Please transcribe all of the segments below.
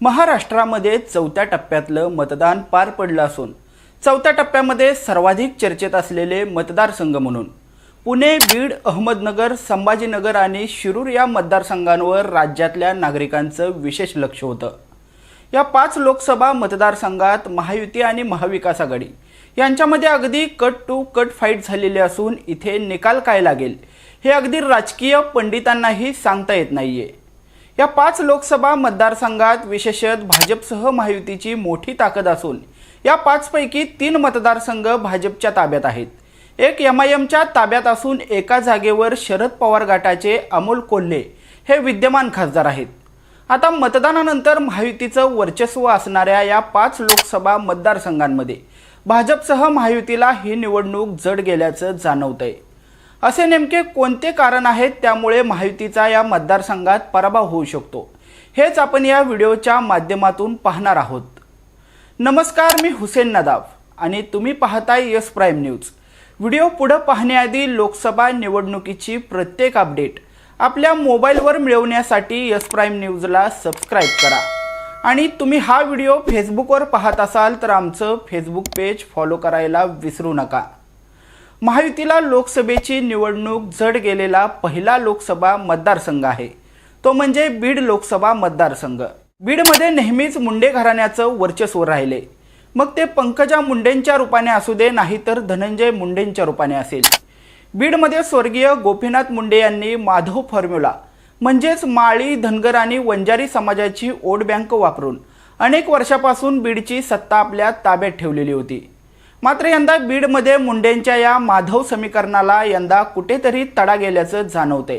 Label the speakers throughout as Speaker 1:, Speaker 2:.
Speaker 1: महाराष्ट्रामध्ये चौथ्या टप्प्यातलं मतदान पार पडलं असून चौथ्या टप्प्यामध्ये सर्वाधिक चर्चेत असलेले मतदारसंघ म्हणून पुणे बीड अहमदनगर संभाजीनगर आणि शिरूर या मतदारसंघांवर राज्यातल्या नागरिकांचं विशेष लक्ष होतं. या पाच लोकसभा मतदारसंघात महायुती आणि महाविकास आघाडी यांच्यामध्ये अगदी कट टू कट फाईट झालेली असून इथे निकाल काय लागेल हे अगदी राजकीय पंडितांनाही सांगता येत नाहीये. या पाच लोकसभा मतदारसंघात विशेषत भाजपसह महायुतीची मोठी ताकद असून या पाचपैकी तीन मतदारसंघ भाजपच्या ताब्यात आहेत. एक एम आय एमच्या ताब्यात असून एका जागेवर शरद पवार गटाचे अमोल कोल्हे हे विद्यमान खासदार आहेत. आता मतदानानंतर महायुतीचं वर्चस्व असणाऱ्या या पाच लोकसभा मतदारसंघांमध्ये भाजपसह महायुतीला ही निवडणूक जड गेल्याचं जाणवतंय. असे नेमके कोणते कारण आहेत त्यामुळे महायुतीचा या मतदारसंघात पराभव होऊ शकतो? हेच आपण या व्हिडिओच्या माध्यमातून पाहणार आहोत. नमस्कार मी हुसेन नदाफ आणि तुम्ही पाहताय यस प्राईम न्यूज. व्हिडिओ पुढं पाहण्याआधी लोकसभा निवडणुकीची प्रत्येक अपडेट आपल्या मोबाईलवर मिळवण्यासाठी यस प्राईम न्यूजला सबस्क्राईब करा. आणि तुम्ही हा व्हिडिओ फेसबुकवर पाहत असाल तर आमचं फेसबुक पेज फॉलो करायला विसरू नका. महायुतीला लोकसभेची निवडणूक जड गेलेला पहिला लोकसभा मतदारसंघ आहे. तो म्हणजे बीड लोकसभा मतदारसंघ. बीडमध्ये नेहमीच मुंडे घराण्याचं वर्चस्व राहिले. मग ते पंकजा मुंडेंच्या रूपाने असू दे नाही तर धनंजय मुंडेंच्या रूपाने असेल. बीडमध्ये स्वर्गीय गोपीनाथ मुंडे यांनी माधव फॉर्म्युला म्हणजेच माळी धनगर आणि वंजारी समाजाची ओट बँक वापरून अनेक वर्षापासून बीडची सत्ता आपल्या ताब्यात ठेवलेली होती. मात्र यंदा बीडमध्ये मुंडेंच्या या माधव समीकरणाला यंदा कुठेतरी तडा गेल्याचं जाणवते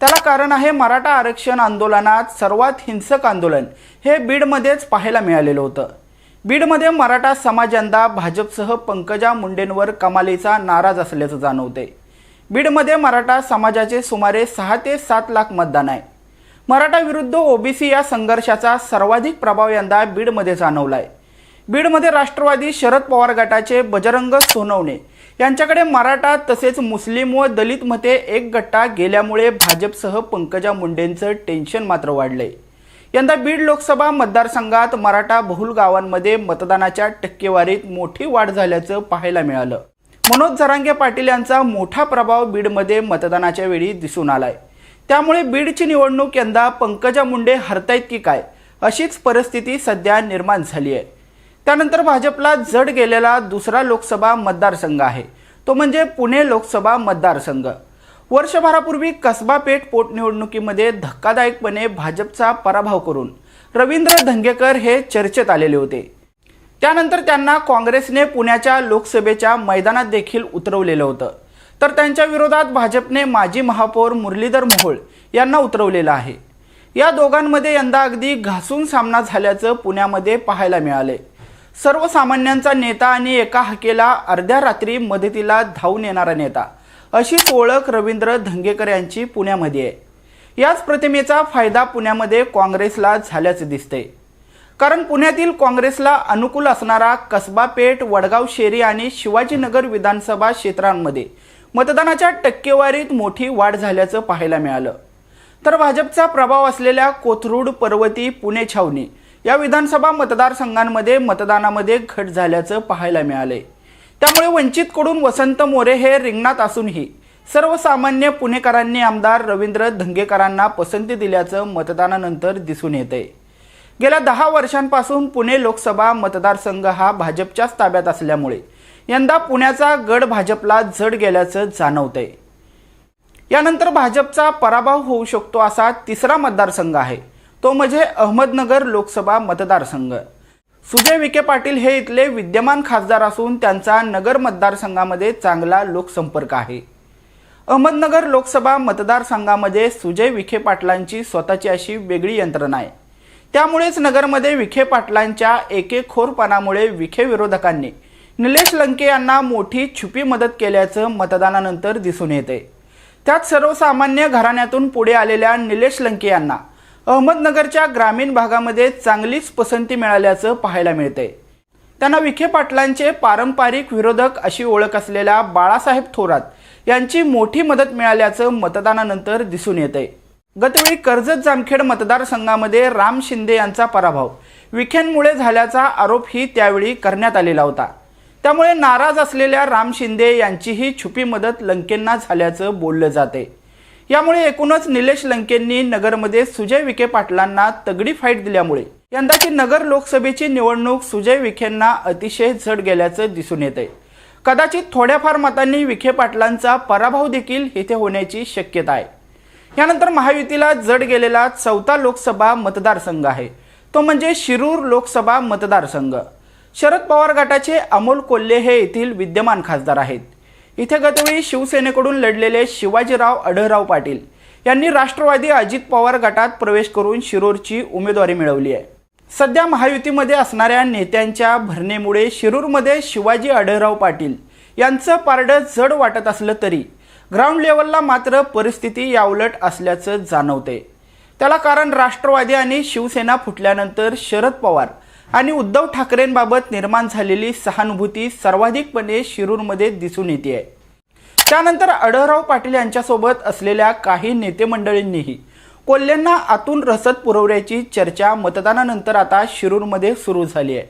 Speaker 1: त्याला कारण आहे मराठा आरक्षण आंदोलनात सर्वात हिंसक आंदोलन हे बीडमध्येच पाहायला मिळालेलं होतं. बीडमध्ये मराठा समाज यंदा भाजपसह पंकजा मुंडेंवर कमालीचा नाराज असल्याचं जाणवते बीडमध्ये मराठा समाजाचे सुमारे सहा ते सात लाख मतदान आहे. मराठा विरुद्ध ओबीसी या संघर्षाचा सर्वाधिक प्रभाव यंदा बीडमध्ये जाणवलाय. बीडमध्ये राष्ट्रवादी शरद पवार गटाचे बजरंग सोनवणे यांच्याकडे मराठा तसेच मुस्लिम व दलित मते एक गट्टा गेल्यामुळे भाजपसह पंकजा मुंडेंचं टेन्शन मात्र वाढलंय. यंदा बीड लोकसभा मतदारसंघात मराठा बहुल गावांमध्ये मतदानाच्या टक्केवारीत मोठी वाढ झाल्याचं पाहायला मिळालं. मनोज झरांगे पाटील यांचा मोठा प्रभाव बीडमध्ये मतदानाच्या वेळी दिसून आलाय. त्यामुळे बीडची निवडणूक यंदा पंकजा मुंडे हरतायत की काय अशीच परिस्थिती सध्या निर्माण झाली आहे त्यानंतर भाजपला जड गेलेला दुसरा लोकसभा मतदारसंघ आहे. तो म्हणजे पुणे लोकसभा मतदारसंघ. वर्षभरापूर्वी कसबा पेठ पोटनिवडणुकीमध्ये धक्कादायकपणे भाजपचा पराभव करून रवींद्र धंगेकर हे चर्चेत आलेले होते. त्यानंतर त्यांना काँग्रेसने पुण्याच्या लोकसभेच्या मैदानात देखील उतरवलेलं होतं. तर त्यांच्या विरोधात भाजपने माजी महापौर मुरलीधर मोहोळ यांना उतरवलेलं आहे. या दोघांमध्ये यंदा अगदी घासून सामना झाल्याचं पुण्यामध्ये पाहायला मिळाले सर्वसामान्यांचा नेता आणि एका हकेला अर्ध्या रात्री मदतीला धावून येणारा नेता. अशीच ओळख रवींद्र धंगेकर यांची पुण्यामध्ये आहे. याच प्रतिमेचा फायदा पुण्यामध्ये काँग्रेसला झाल्याचं दिसते कारण पुण्यातील काँग्रेसला अनुकूल असणारा कसबा पेठ वडगाव शेरी आणि शिवाजीनगर विधानसभा क्षेत्रांमध्ये मतदानाच्या टक्केवारीत मोठी वाढ झाल्याचं पाहायला मिळालं. तर भाजपचा प्रभाव असलेल्या कोथरूड पर्वती पुणे छावणी या विधानसभा मतदारसंघांमध्ये मतदानामध्ये घट झाल्याचं पाहायला मिळालंय. त्यामुळे वंचितकडून वसंत मोरे हे रिंगणात असूनही सर्वसामान्य पुणेकरांनी आमदार रवींद्र धंगेकरांना पसंती दिल्याचं मतदानानंतर दिसून येतंय. गेल्या दहा वर्षांपासून पुणे लोकसभा मतदारसंघ हा भाजपच्याच ताब्यात असल्यामुळे यंदा पुण्याचा गड भाजपला जड गेल्याचं जाणवतंय. यानंतर भाजपचा पराभव होऊ शकतो असा तिसरा मतदारसंघ आहे. तो म्हणजे अहमदनगर लोकसभा मतदारसंघ. सुजय विखे पाटील हे इथले विद्यमान खासदार असून त्यांचा नगर मतदारसंघामध्ये चांगला लोकसंपर्क आहे. अहमदनगर लोकसभा मतदारसंघामध्ये सुजय विखे पाटलांची स्वतःची अशी वेगळी यंत्रणा आहे. त्यामुळेच नगरमध्ये विखे पाटलांच्या एकेखोरपणामुळे विखे विरोधकांनी निलेश लंके यांना मोठी छुपी मदत केल्याचं मतदानानंतर दिसून येते त्यात सर्वसामान्य घराण्यातून पुढे आलेल्या निलेश लंके यांना अहमदनगरच्या ग्रामीण भागामध्ये चांगलीच पसंती मिळाल्याचं पाहायला मिळतंय. त्यांना विखे पाटलांचे पारंपरिक विरोधक अशी ओळख असलेल्या बाळासाहेब थोरात यांची मोठी मदत मिळाल्याचं मतदानानंतर दिसून येतंय. गतवेळी कर्जत जामखेड मतदारसंघामध्ये राम शिंदे यांचा पराभव. विखेंमुळे झाल्याचा आरोपही त्यावेळी करण्यात आलेला होता. त्यामुळे नाराज असलेल्या राम शिंदे यांचीही छुपी मदत लंकेंना झाल्याचं बोललं जाते यामुळे एकूणच निलेश लंकेंनी नगरमध्ये सुजय विखे पाटलांना तगडी फाईट दिल्यामुळे यंदाची नगर लोकसभेची निवडणूक सुजय विखेंना अतिशय झड गेल्याचं दिसून येते कदाचित थोड्याफार मतांनी विखे पाटलांचा पराभव देखील इथे होण्याची शक्यता आहे. यानंतर महायुतीला जड गेलेला चौथा लोकसभा मतदारसंघ आहे. तो म्हणजे शिरूर लोकसभा मतदारसंघ. शरद पवार गटाचे अमोल कोल्हे हे येथील विद्यमान खासदार आहेत. इथे गतवेळी शिवसेनेकडून लढलेले शिवाजीराव अढळराव पाटील यांनी राष्ट्रवादी अजित पवार गटात प्रवेश करून शिरूरची उमेदवारी मिळवली आहे. सध्या महायुतीमध्ये असणाऱ्या नेत्यांच्या भरणेमुळे शिरूरमध्ये शिवाजी आढळराव पाटील यांचं पारडं जड वाटत असलं तरी ग्राउंड लेवलला मात्र परिस्थिती याउलट असल्याचं जाणवते त्याला कारण राष्ट्रवादी आणि शिवसेना फुटल्यानंतर शरद पवार आणि उद्धव ठाकरेंबाबत निर्माण झालेली सहानुभूती सर्वाधिकपणे शिरूरमध्ये दिसून येते आहे त्यानंतर अडळराव पाटील यांच्यासोबत असलेल्या काही नेते मंडळींनीही आतून रसद पुरवण्याची चर्चा मतदानानंतर आता शिरूरमध्ये सुरू झाली आहे.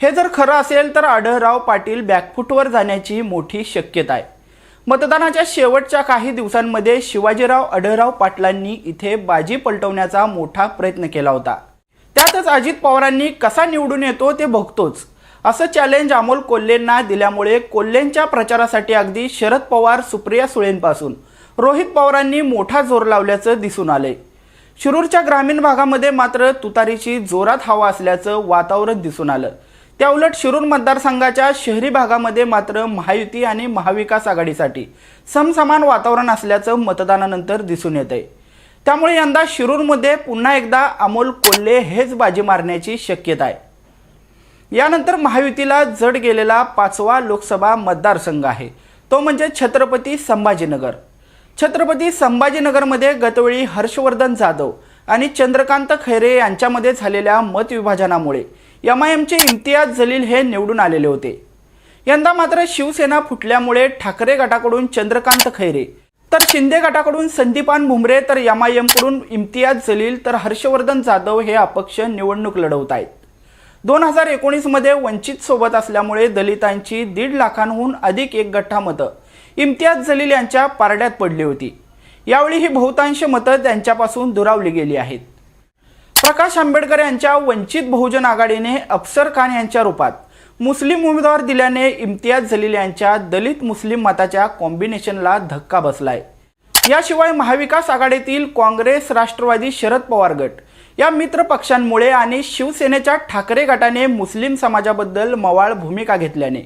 Speaker 1: हे जर खरं असेल तर आढळराव पाटील बॅकफुटवर जाण्याची मोठी शक्यता आहे. मतदानाच्या शेवटच्या काही दिवसांमध्ये शिवाजीराव आढळराव पाटलांनी इथे बाजी पलटवण्याचा मोठा प्रयत्न केला होता. त्यातच अजित पवारांनी कसा निवडून येतो ते बघतोच. असं चॅलेंज अमोल कोल्हेंना दिल्यामुळे कोल्हेंच्या प्रचारासाठी अगदी शरद पवार सुप्रिया सुळेंपासून. रोहित पवारांनी मोठा जोर लावल्याचं दिसून आलंय. शिरूरच्या ग्रामीण भागामध्ये मात्र तुतारीची जोरात हवा असल्याचं वातावरण दिसून आलं. त्याउलट शिरूर मतदारसंघाच्या शहरी भागामध्ये मात्र महायुती आणि महाविकास आघाडीसाठी समसमान वातावरण असल्याचं मतदानानंतर दिसून येत आहे त्यामुळे यंदा शिरूरमध्ये पुन्हा एकदा अमोल कोल्हे हेच बाजी मारण्याची शक्यता आहे. यानंतर महायुतीला जड गेलेला पाचवा लोकसभा मतदारसंघ आहे. तो म्हणजे छत्रपती संभाजीनगर. छत्रपती संभाजीनगरमध्ये गतवेळी हर्षवर्धन जाधव आणि चंद्रकांत खैरे यांच्यामध्ये झालेल्या मतविभाजनामुळे एम आय एमचे इम्तियाज जलील हे निवडून आलेले होते. यंदा मात्र शिवसेना फुटल्यामुळे ठाकरे गटाकडून चंद्रकांत खैरे तर शिंदे गटाकडून संदीपान भुमरे तर एमआयएमकडून इम्तियाज जलील तर हर्षवर्धन जाधव हे अपक्ष निवडणूक लढवत आहेत. दोन हजार एकोणीसमध्ये वंचित सोबत असल्यामुळे दलितांची दीड लाखांहून अधिक एक गठ्ठा मतं इम्तियाज जलील यांच्या पारड्यात पडली होती. यावेळी ही बहुतांश मतं त्यांच्यापासून दुरावली गेली आहेत. प्रकाश आंबेडकर यांच्या वंचित बहुजन आघाडीने अफसर खान यांच्या रूपात मुस्लिम उमेदवार दिल्याने इम्तियाज जलील यांच्या दलित मुस्लिम मताच्या कॉम्बिनेशनला धक्का बसलाय. याशिवाय महाविकास आघाडीतील काँग्रेस राष्ट्रवादी शरद पवार गट या मित्र पक्षांमुळे आणि शिवसेनेच्या ठाकरे गटाने मुस्लिम समाजाबद्दल मवाळ भूमिका घेतल्याने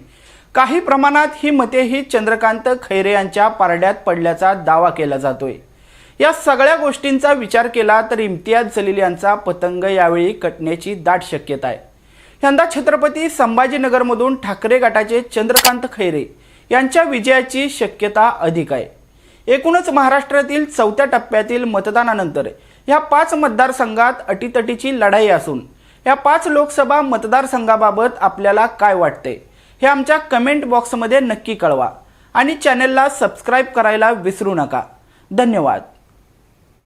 Speaker 1: काही प्रमाणात ही मतेही चंद्रकांत खैरे यांच्या पारड्यात पडल्याचा दावा केला जातोय. या सगळ्या गोष्टींचा विचार केला तर इम्तियाज जलील यांचा पतंग यावेळी कटण्याची दाट शक्यता आहे. यंदा छत्रपती संभाजीनगरमधून ठाकरे गटाचे चंद्रकांत खैरे यांच्या विजयाची शक्यता अधिक आहे. एकूणच महाराष्ट्रातील चौथ्या टप्प्यातील मतदानानंतर या पाच मतदारसंघात अटीतटीची लढाई असून या पाच लोकसभा मतदारसंघाबाबत आपल्याला काय वाटते हे आमच्या कमेंट बॉक्समध्ये नक्की कळवा आणि चॅनेलला सबस्क्राईब करायला विसरू नका. धन्यवाद.